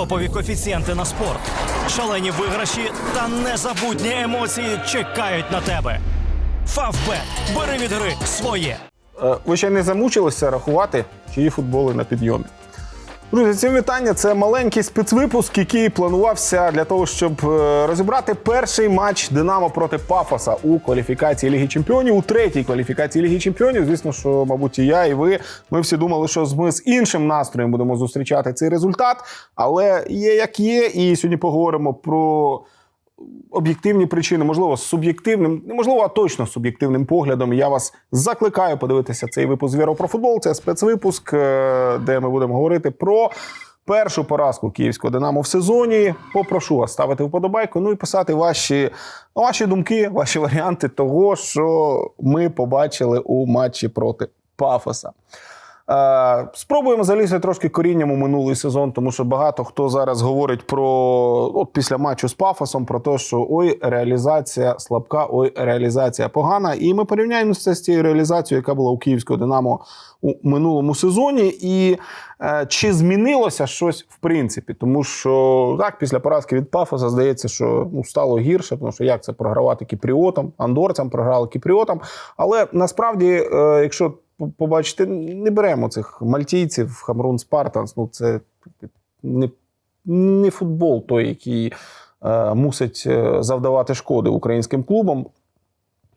топові коефіцієнти на спорт, шалені виграші та незабутні емоції чекають на тебе. Фавбет. Бери від гри своє. Е, Ви ще не замучилися рахувати, чиї футболи на підйомі. Друзі, ці вітання це маленький спецвипуск, який планувався для того, щоб е, розібрати перший матч Динамо проти Пафоса у кваліфікації Ліги Чемпіонів, у третій кваліфікації Ліги Чемпіонів. Звісно, що, мабуть, і я, і ви. Ми всі думали, що ми з іншим настроєм будемо зустрічати цей результат. Але є як є, і сьогодні поговоримо про об'єктивні причини, можливо, з суб'єктивним, неможливо, а точно суб'єктивним поглядом. Я вас закликаю подивитися цей випуск «Віро про футбол. Це спецвипуск, е, де ми будемо говорити про. Першу поразку київського Динамо в сезоні. Попрошу вас ставити вподобайку. Ну і писати ваші, ваші думки, ваші варіанти того, що ми побачили у матчі проти Пафоса. Е, Спробуємо залізти трошки корінням у минулий сезон, тому що багато хто зараз говорить про от після матчу з Пафосом, про те, що ой, реалізація слабка, ой, реалізація погана. І ми порівняємо це з тією реалізацією, яка була у Київського Динамо у минулому сезоні. І е, чи змінилося щось в принципі? Тому що так, після поразки від Пафоса здається, що ну, стало гірше, тому що як це програвати кіпріотам, андорцям програли кіпріотам. Але насправді, е, якщо побачите, не беремо цих мальтійців, Хамрун Спартанс. Ну, це не, не футбол той, який е, мусить е, завдавати шкоди українським клубам.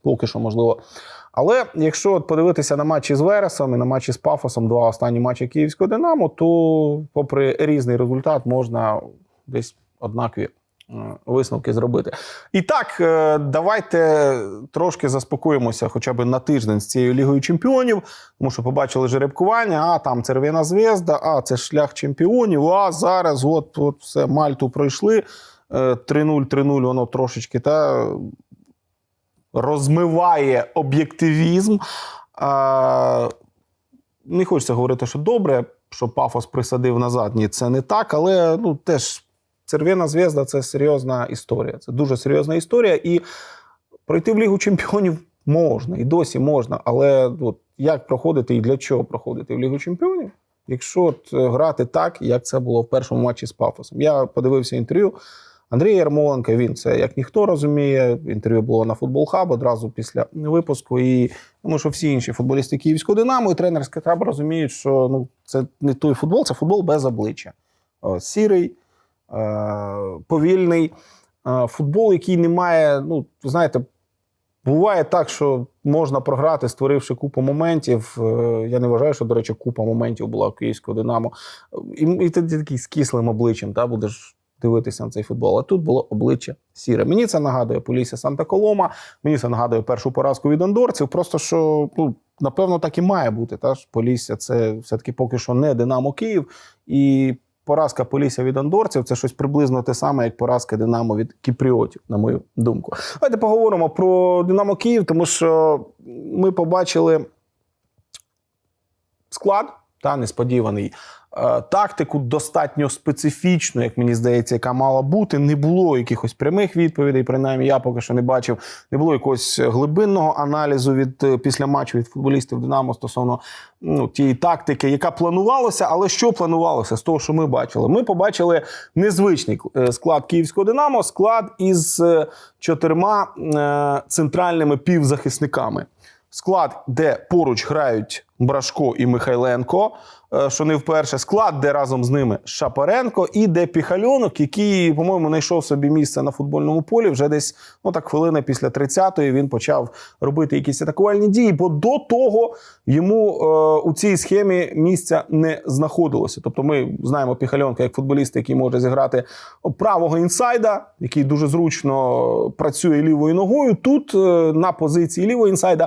Поки що, можливо. Але якщо от подивитися на матчі з Вересом і на матчі з Пафосом, два останні матчі Київського Динамо, то, попри різний результат, можна десь однакові висновки зробити. І так, е, давайте трошки заспокоїмося хоча б на тиждень з цією Лігою Чемпіонів, тому що побачили жеребкування, а там Цервіна Звезда, а це шлях чемпіонів, а зараз от, от все, Мальту пройшли. е, 3-0, 3-0, воно трошечки та розмиває об'єктивізм. Не хочеться говорити, що добре, що пафос присадив назад. Ні, це не так, але ну, теж Цервіна Звезда це серйозна історія. Це дуже серйозна історія. І пройти в Лігу Чемпіонів можна, і досі можна. Але от, як проходити і для чого проходити в Лігу Чемпіонів? Якщо от, е, грати так, як це було в першому матчі з Пафосом. Я подивився інтерв'ю. Андрій Ярмоленко, він це як ніхто розуміє. Інтерв'ю було на футбол хаб одразу після випуску. І тому що всі інші футболісти Київського Динамо і тренерська штаб розуміють, що ну це не той футбол, це футбол без обличчя. Сірий, повільний е, футбол, який не має, ну знаєте. Буває так, що можна програти, створивши купу моментів. Е, Я не вважаю, що, до речі, купа моментів була у київського Динамо. І, і ти такий з кислим обличчям та, будеш дивитися на цей футбол. А тут було обличчя сіре. Мені це нагадує Полісся Санта Колома, мені це нагадує першу поразку від андорців. Просто що, ну, напевно, так і має бути. Та ж Полісся це все-таки поки що не Динамо Київ. І поразка Полісся від андорців це щось приблизно те саме, як поразка Динамо від Кіпріотів, на мою думку. Давайте поговоримо про Динамо Київ, тому що ми побачили склад та несподіваний. Е, Тактику достатньо специфічну, як мені здається, яка мала бути. Не було якихось прямих відповідей. Принаймні, я поки що не бачив. Не було якогось глибинного аналізу від е, після матчу від футболістів Динамо стосовно ну, тієї тактики, яка планувалася. Але що планувалося з того, що ми бачили? Ми побачили незвичний е, склад київського Динамо, склад із чотирма центральними півзахисниками. Склад, де поруч грають Брашко і Михайленко, е, що не вперше. Склад, де разом з ними Шапаренко, і де Піхальонок, який, по-моєму, знайшов собі місце на футбольному полі. Вже десь ну так хвилини після 30-ї він почав робити якісь атакувальні дії, бо до того йому е, у цій схемі місця не знаходилося. Тобто, ми знаємо Піхальонка як футболіста, який може зіграти правого інсайда, який дуже зручно працює лівою ногою. Тут е, на позиції лівого інсайда,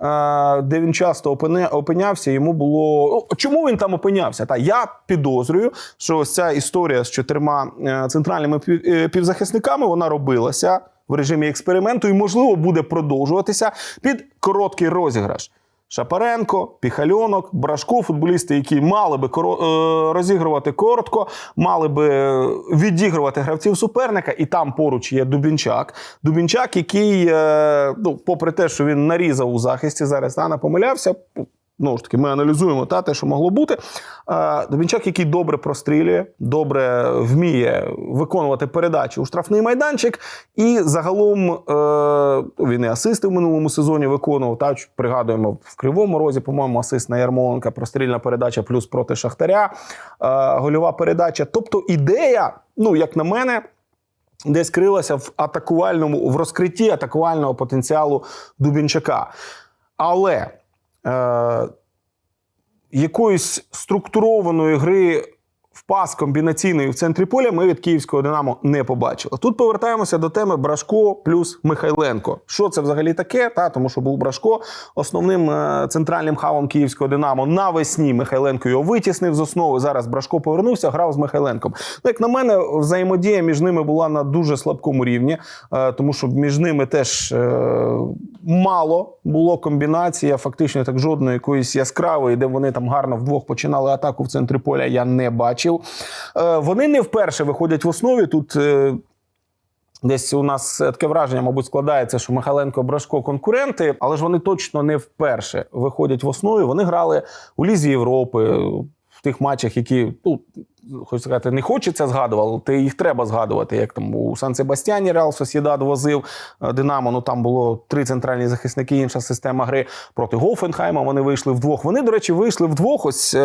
е, де він часто опине- опинявся, йому було чому він там опинявся? Та я підозрюю, що ось ця історія з чотирма е, центральними е, півзахисниками вона робилася в режимі експерименту і, можливо, буде продовжуватися під короткий розіграш. Шапаренко, Піхальонок, Брашко, футболісти, які мали би е, розігрувати коротко, мали би відігрувати гравців суперника, і там поруч є Дубінчак. Дубінчак, який, ну, попри те, що він нарізав у захисті, зараз не помилявся. Знову ж таки, ми аналізуємо та, те, що могло бути. Дубінчак, який добре прострілює, добре вміє виконувати передачі у штрафний майданчик. І загалом е, він і асисти в минулому сезоні виконував. Та, пригадуємо, в Кривому розі, по-моєму, асист на Ярмоленка, прострільна передача плюс проти Шахтаря, е, гольова передача. Тобто ідея, ну, як на мене, десь крилася в атакувальному, в розкритті атакувального потенціалу Дубінчака. Але якоїсь структурованої гри в пас комбінаційної в центрі поля ми від київського Динамо не побачили. Тут повертаємося до теми Брашко плюс Михайленко. Що це взагалі таке? Та тому, що був Брашко основним е, центральним хавом київського Динамо. Навесні Михайленко його витіснив з основи. Зараз Брашко повернувся, грав з Михайленком. Ну, як на мене, взаємодія між ними була на дуже слабкому рівні, е, тому що між ними теж е, мало було комбінації, а фактично так жодної якоїсь яскравої, де вони там гарно вдвох починали атаку в центрі поля. Я не бачив. Е, Вони не вперше виходять в основі. Тут е, Десь у нас таке враження, мабуть, складається, що Михайленко Брашко конкуренти, але ж вони точно не вперше виходять в основі. Вони грали у Лізі Європи в тих матчах, які ну, хочу сказати, не хочеться згадувати, їх треба згадувати. Як там у Сан Себастьяні Реал Сосєдад возив е, Динамо. Ну там було три центральні захисники, інша система гри проти Гофенхайма. Вони вийшли вдвох. Вони, до речі, вийшли вдвох. Ось.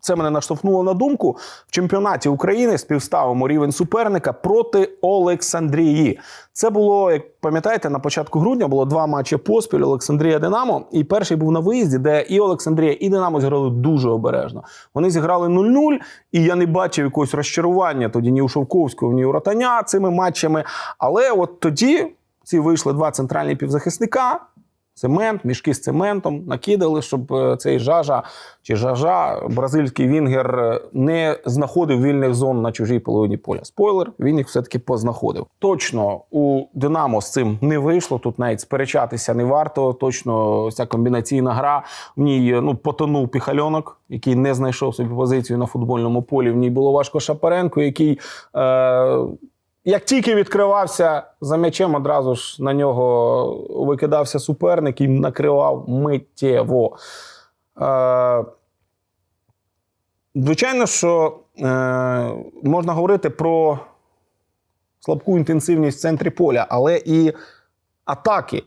Це мене наштовхнуло на думку. В чемпіонаті України співставимо рівень суперника проти Олександрії. Це було, як пам'ятаєте, на початку грудня було два матчі поспіль Олександрія Динамо. І перший був на виїзді, де і Олександрія, і Динамо зіграли дуже обережно. Вони зіграли 0-0, і я не бачив якогось розчарування тоді ні у Шовковського, ні у Ротаня цими матчами. Але от тоді ці вийшли два центральні півзахисника цемент, мішки з цементом накидали, щоб е, цей жажа чи жажа, бразильський вінгер е, не знаходив вільних зон на чужій половині поля. Спойлер, він їх все-таки познаходив. Точно у Динамо з цим не вийшло. Тут навіть сперечатися не варто. Точно ця комбінаційна гра в ній е, ну потонув піхальонок, який не знайшов собі позицію на футбольному полі. В ній було важко Шапаренко, який. Е- як тільки відкривався за м'ячем, одразу ж на нього викидався суперник і накривав миттєво. Е, звичайно, що е, можна говорити про слабку інтенсивність в центрі поля, але і атаки.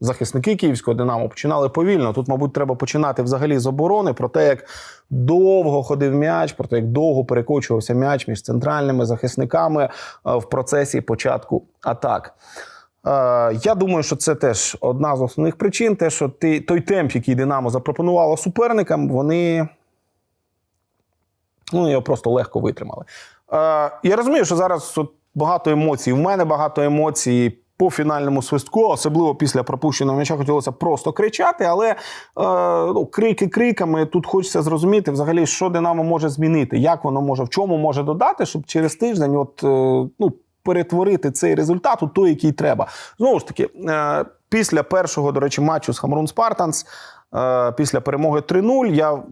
Захисники київського Динамо починали повільно. Тут, мабуть, треба починати взагалі з оборони про те, як довго ходив м'яч, про те, як довго перекочувався м'яч між центральними захисниками е, в процесі початку атак. Е, Я думаю, що це теж одна з основних причин. Те, що ти, той темп, який Динамо запропонувало суперникам, вони ну, його просто легко витримали. Е, Я розумію, що зараз багато емоцій. В мене багато емоцій по фінальному свистку, особливо після пропущеного м'яча, хотілося просто кричати, але е, ну, крики криками. Тут хочеться зрозуміти, взагалі, що Динамо може змінити, як воно може, в чому може додати, щоб через тиждень, от, е, ну, перетворити цей результат у той, який треба. Знову ж таки, е, після першого, до речі, матчу з Хамрун Спартанс, після перемоги 3-0, я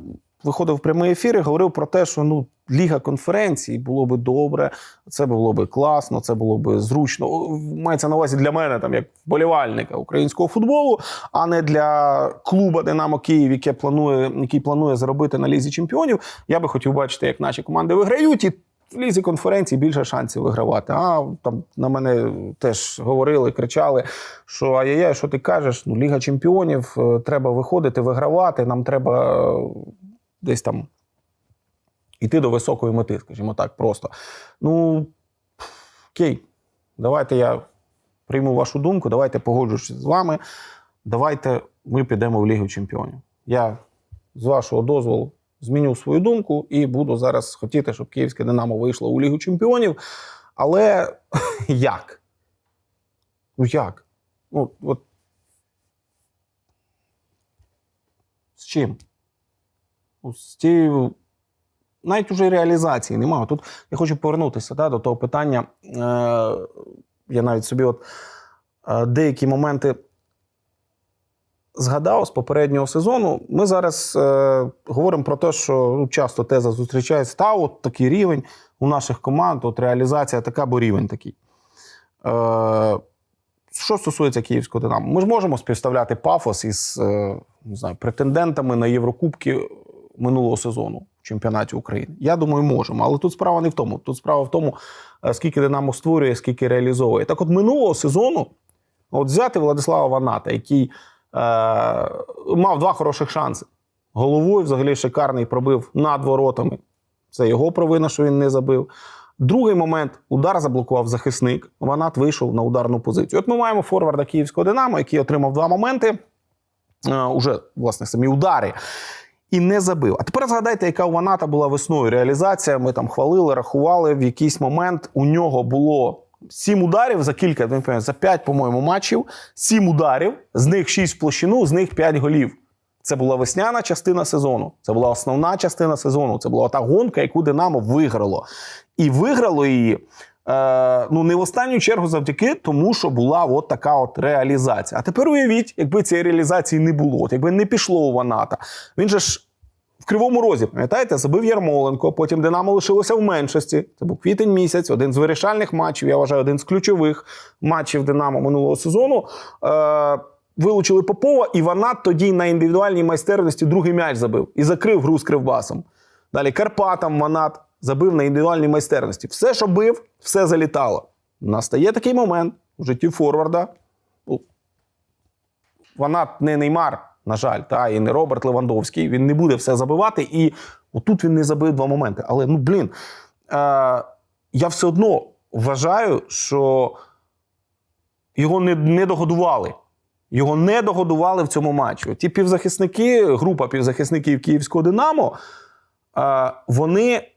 виходив в прямий ефір і говорив про те, що ну. Ліга конференцій було би добре, це було би класно, це було би зручно. Мається на увазі для мене, там як вболівальника українського футболу, а не для клуба Динамо Київ, яке планує, який планує заробити на лізі чемпіонів. Я би хотів бачити, як наші команди виграють, і в лізі конференцій більше шансів вигравати. А там на мене теж говорили, кричали, що ай-яй, що ти кажеш? Ну, Ліга чемпіонів, е, треба виходити, вигравати. Нам треба е, десь там йти до високої мети, скажімо так, просто. Ну, окей, давайте я прийму вашу думку, давайте погоджуюсь з вами. Давайте ми підемо в Лігу чемпіонів. Я з вашого дозволу зміню свою думку і буду зараз хотіти, щоб Київське Динамо вийшло у Лігу чемпіонів. Але як? Ну як? Ну, от з чим? Ну, З тією навіть уже реалізації немає. Тут я хочу повернутися да, до того питання. Е, я навіть собі от е, деякі моменти згадав з попереднього сезону. Ми зараз е, говоримо про те, що ну, часто теза зустрічається, та от такий рівень у наших команд, от реалізація така, бо рівень такий. Е, що стосується київського Динамо, ми ж можемо співставляти пафос із е, не знаю, претендентами на Єврокубки минулого сезону чемпіонаті України. Я думаю, можемо. Але тут справа не в тому. Тут справа в тому, е, скільки Динамо створює, скільки реалізовує. Так, от минулого сезону, от взяти Владислава Ваната, який е, мав два хороших шанси. Головою взагалі шикарний пробив над воротами. Це його провина, що він не забив. Другий момент удар заблокував захисник. Ванат вийшов на ударну позицію. От ми маємо форварда київського Динамо, який отримав два моменти. Е, уже, власне, самі удари. І не забив. А тепер згадайте, яка у Ваната була весною реалізація. Ми там хвалили, рахували. В якийсь момент у нього було сім ударів за кілька, за п'ять, по-моєму, матчів. Сім ударів, з них шість в площину, з них п'ять голів. Це була весняна частина сезону. Це була основна частина сезону. Це була та гонка, яку Динамо виграло. І виграло її. Е, ну, не в останню чергу завдяки тому, що була от така от реалізація. А тепер уявіть, якби цієї реалізації не було, от якби не пішло у Ваната. Він же ж в Кривому Розі, пам'ятаєте, забив Ярмоленко, потім Динамо лишилося в меншості. Це був квітень місяць, один з вирішальних матчів. Я вважаю, один з ключових матчів Динамо минулого сезону. Е, вилучили Попова, і Ванат тоді на індивідуальній майстерності другий м'яч забив і закрив гру з Кривбасом. Далі Карпатам Ванат забив на індивідуальній майстерності. Все, що бив, все залітало. Настає такий момент у житті Форварда. Ну, Ванат не Неймар, на жаль, та, і не Роберт Левандовський. Він не буде все забивати. І отут він не забив два моменти. Але ну блін, е, я все одно вважаю, що його не, не догодували. Його не догодували в цьому матчі. Ті півзахисники, група півзахисників Київського Динамо, е, вони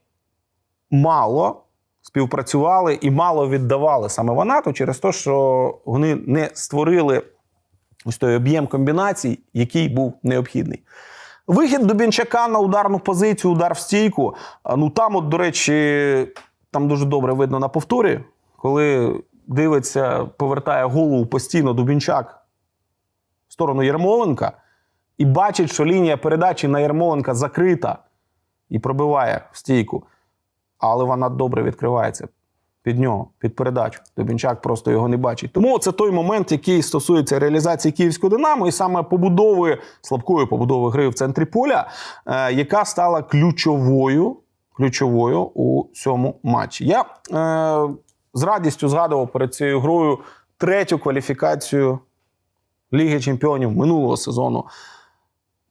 мало співпрацювали і мало віддавали саме в Ванату через те, що вони не створили ось той об'єм комбінацій, який був необхідний. Вихід Дубінчака на ударну позицію, удар в стійку. Ну там, от, до речі, там дуже добре видно на повторі, коли дивиться, повертає голову постійно Дубінчак в сторону Єрмоленка і бачить, що лінія передачі на Єрмоленка закрита і пробиває в стійку. Але вона добре відкривається під нього, під передачу. Дубінчак просто його не бачить. Тому це той момент, який стосується реалізації київського Динамо, і саме побудови слабкої побудови гри в центрі поля, е, яка стала ключовою, ключовою у цьому матчі. Я е, з радістю згадував перед цією грою третю кваліфікацію Ліги Чемпіонів минулого сезону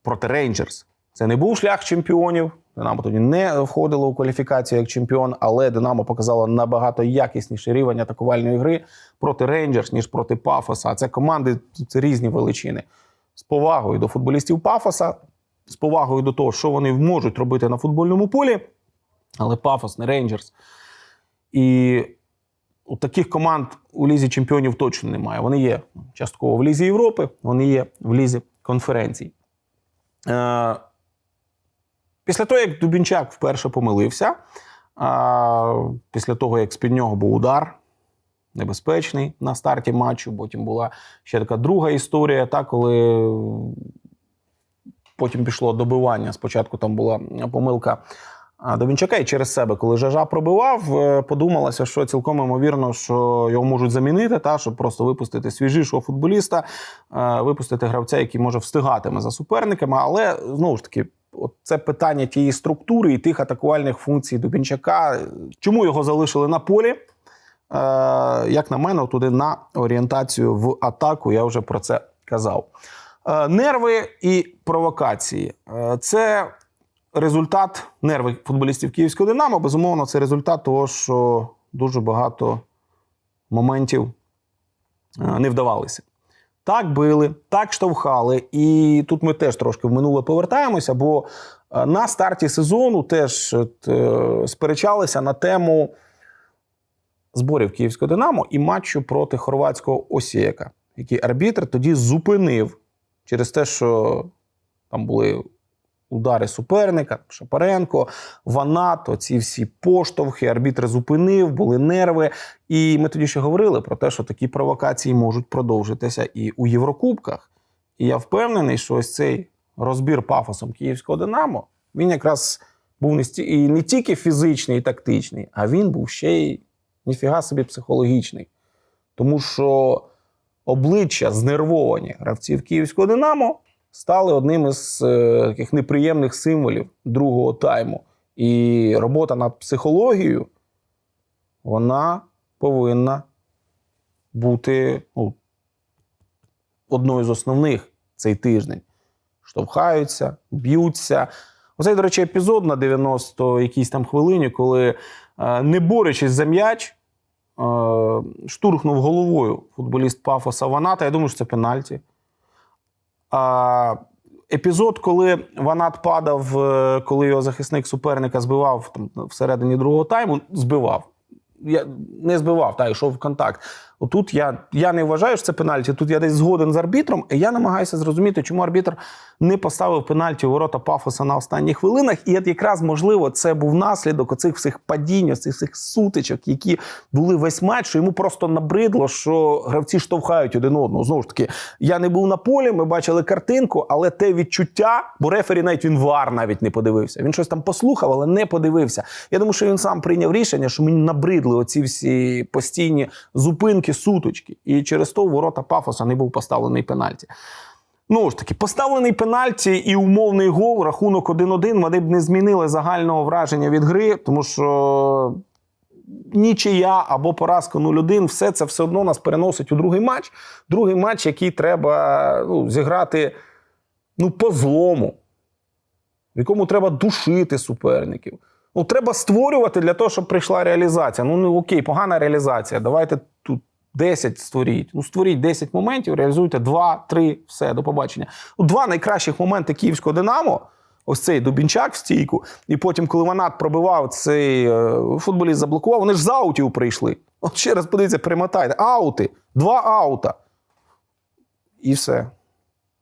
проти Рейнджерс. Це не був шлях чемпіонів. Динамо тоді не входило у кваліфікацію як чемпіон, але Динамо показало набагато якісніший рівень атакувальної гри проти Рейнджерс, ніж проти Пафоса. А це команди це різні величини. З повагою до футболістів Пафоса, з повагою до того, що вони можуть робити на футбольному полі. Але Пафос не Рейнджерс. І у таких команд у Лізі чемпіонів точно немає. Вони є частково в Лізі Європи, вони є в Лізі конференцій. Після того, як Дубінчак вперше помилився, а, після того, як з-під нього був удар небезпечний на старті матчу, потім була ще така друга історія, та, коли потім пішло добивання. Спочатку там була помилка Дубінчака, і через себе, коли Жажа пробивав, е, подумалося, що цілком ймовірно, що його можуть замінити, та, щоб просто випустити свіжішого футболіста, е, випустити гравця, який може встигатиме за суперниками. Але знову ж таки, от це питання тієї структури і тих атакувальних функцій Дубінчака. Чому його залишили на полі? Е, як на мене, туди на орієнтацію в атаку, я вже про це казав. Е, нерви і провокації Е, це результат нерви футболістів Київського Динамо. Безумовно, це результат того, що дуже багато моментів не вдавалися. Так били, так штовхали. І тут ми теж трошки в минуле повертаємося, бо е, на старті сезону теж е, сперечалися на тему зборів Київського Динамо і матчу проти хорватського Осієка, який арбітр тоді зупинив через те, що там були удари суперника, Шапаренко, Ванато, ці всі поштовхи, арбітр зупинив, були нерви. І ми тоді ще говорили про те, що такі провокації можуть продовжитися і у Єврокубках. І я впевнений, що ось цей розбір пафосом київського Динамо він якраз був не, сті... і не тільки фізичний і тактичний, а він був ще й ніфіга собі психологічний. Тому що обличчя знервовані гравців Київського Динамо стали одним із е, таких неприємних символів другого тайму. І робота над психологією вона повинна бути ну, одною з основних цей тиждень. Штовхаються, б'ються. Оцей, до речі, епізод на 90 якійсь там хвилині, коли, е, не борючись за м'яч, е, штурхнув головою футболіст Пафоса Ваната. Я думаю, що це пенальті. А, епізод, коли Ванат падав, е, коли його захисник суперника збивав там, всередині другого тайму, збивав. Я не збивав, та йшов в контакт. Отут я, я не вважаю, що це пенальті. Тут я десь згоден з арбітром, і я намагаюся зрозуміти, чому арбітр не поставив пенальті у ворота Пафоса на останніх хвилинах. І от якраз можливо це був наслідок оцих всіх падінь, цих всіх сутичок, які були весь матч. Що йому просто набридло, що гравці штовхають один одного. Знову ж таки, я не був на полі, ми бачили картинку, але те відчуття, бо рефері навіть він вар навіть не подивився. Він щось там послухав, але не подивився. Я думаю, що він сам прийняв рішення, що мені набридли оці всі постійні зупинки, суточки. І через то ворота Пафоса не був поставлений пенальті. Ну ж таки, поставлений пенальті і умовний гол, рахунок 1-1, вони б не змінили загального враження від гри, тому що нічия або поразка 0-1, все це все одно нас переносить у другий матч. Другий матч, який треба ну, зіграти ну, по злому, в якому треба душити суперників. Ну, треба створювати для того, щоб прийшла реалізація. Ну, ну окей, погана реалізація. Давайте тут 10 створіть. Ну, створіть 10 моментів, реалізуйте 2, 3, все, до побачення. Ну, два найкращих моменти київського Динамо. Ось цей Дубінчак в стійку, і потім, коли Ванат пробивав цей е, футболіст заблокував, вони ж з аутів прийшли. От ще раз подивіться, примотайте. Аути, два аута. І все.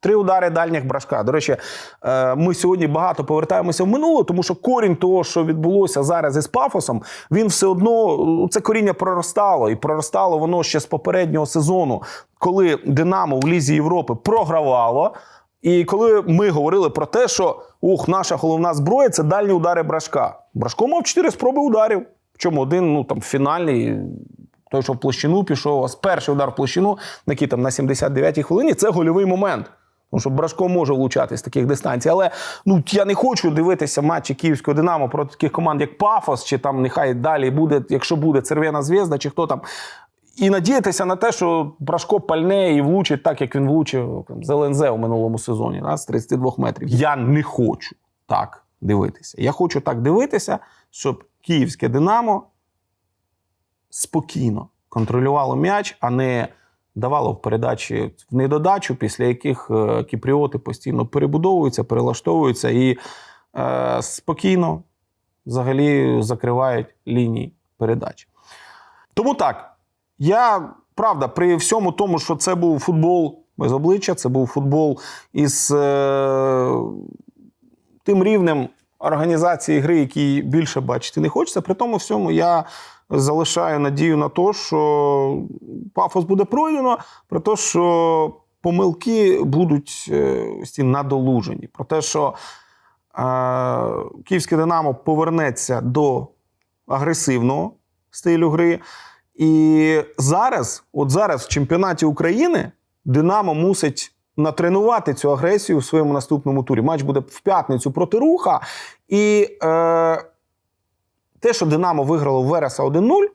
Три удари дальніх брашка. До речі, е, ми сьогодні багато повертаємося в минуле, тому що корінь того, що відбулося зараз із пафосом, він все одно це коріння проростало, і проростало воно ще з попереднього сезону, коли Динамо в Лізі Європи програвало. І коли ми говорили про те, що ух, наша головна зброя це дальні удари брашка. Брашко мав чотири спроби ударів. Причому один ну там фінальний. Той, що в площину пішов, а перший удар в площину, який там на 79-й хвилині, це гольовий момент. Тому що Брашко може влучати з таких дистанцій. Але ну я не хочу дивитися матчі Київського Динамо проти таких команд, як Пафос, чи там нехай далі буде, якщо буде Цервена Зв'язда, чи хто там. І надіятися на те, що Брашко пальне і влучить так, як він влучив там, з ЛНЗ у минулому сезоні, да, з 32 метрів. Я не хочу так дивитися. Я хочу так дивитися, щоб київське Динамо спокійно контролювало м'яч, а не давало в передачі в недодачу, після яких е, кіпріоти постійно перебудовуються, перелаштовуються і е, спокійно взагалі закривають лінії передач. Тому так, я правда, при всьому тому, що це був футбол без обличчя, це був футбол із е, тим рівнем організації гри, який більше бачити не хочеться. При тому всьому я залишаю надію на те, що пафос буде пройдено, про те, що помилки будуть е, ці надолужені, про те, що е, Київське Динамо повернеться до агресивного стилю гри. І зараз, от зараз в чемпіонаті України, Динамо мусить натренувати цю агресію в своєму наступному турі. Матч буде в п'ятницю проти руха. І е, те, що Динамо виграло Вереса 1-0,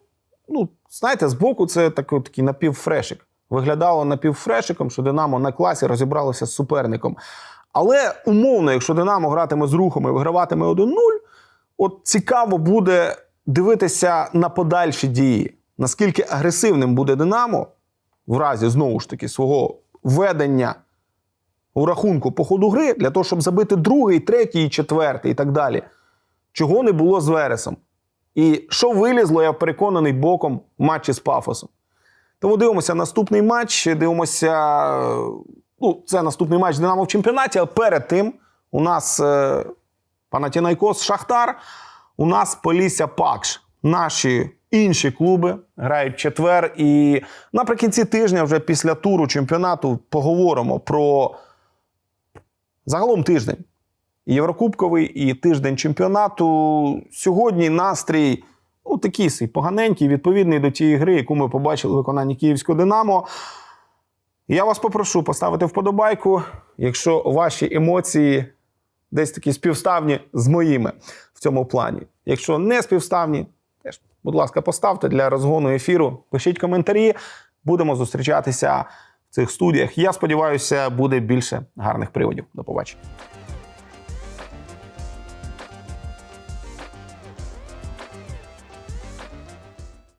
ну, знаєте, збоку це такий, такий напівфрешик. Виглядало напівфрешиком, що Динамо на класі розібралося з суперником. Але умовно, якщо Динамо гратиме з рухом і виграватиме 1-0, от цікаво буде дивитися на подальші дії. Наскільки агресивним буде Динамо в разі знову ж таки свого ведення у рахунку по ходу гри для того, щоб забити другий, третій, четвертий і так далі. Чого не було з Вересом. І що вилізло, я переконаний боком в матчі з Пафосом. Тому дивимося наступний матч. Дивимося. Ну, це наступний матч Динамо в чемпіонаті, а перед тим у нас е, Панатінайкос Шахтар, у нас Полісся Пакш. Наші інші клуби грають четвер. І наприкінці тижня, вже після туру чемпіонату, поговоримо про загалом тиждень. Єврокубковий і тиждень чемпіонату. Сьогодні настрій ну, такий сей, поганенький, відповідний до тієї гри, яку ми побачили в виконанні Київського Динамо. Я вас попрошу поставити вподобайку, якщо ваші емоції десь такі співставні з моїми в цьому плані. Якщо не співставні, теж, будь ласка, поставте для розгону ефіру, пишіть коментарі. Будемо зустрічатися цих студіях. Я сподіваюся, буде більше гарних приводів. До побачення.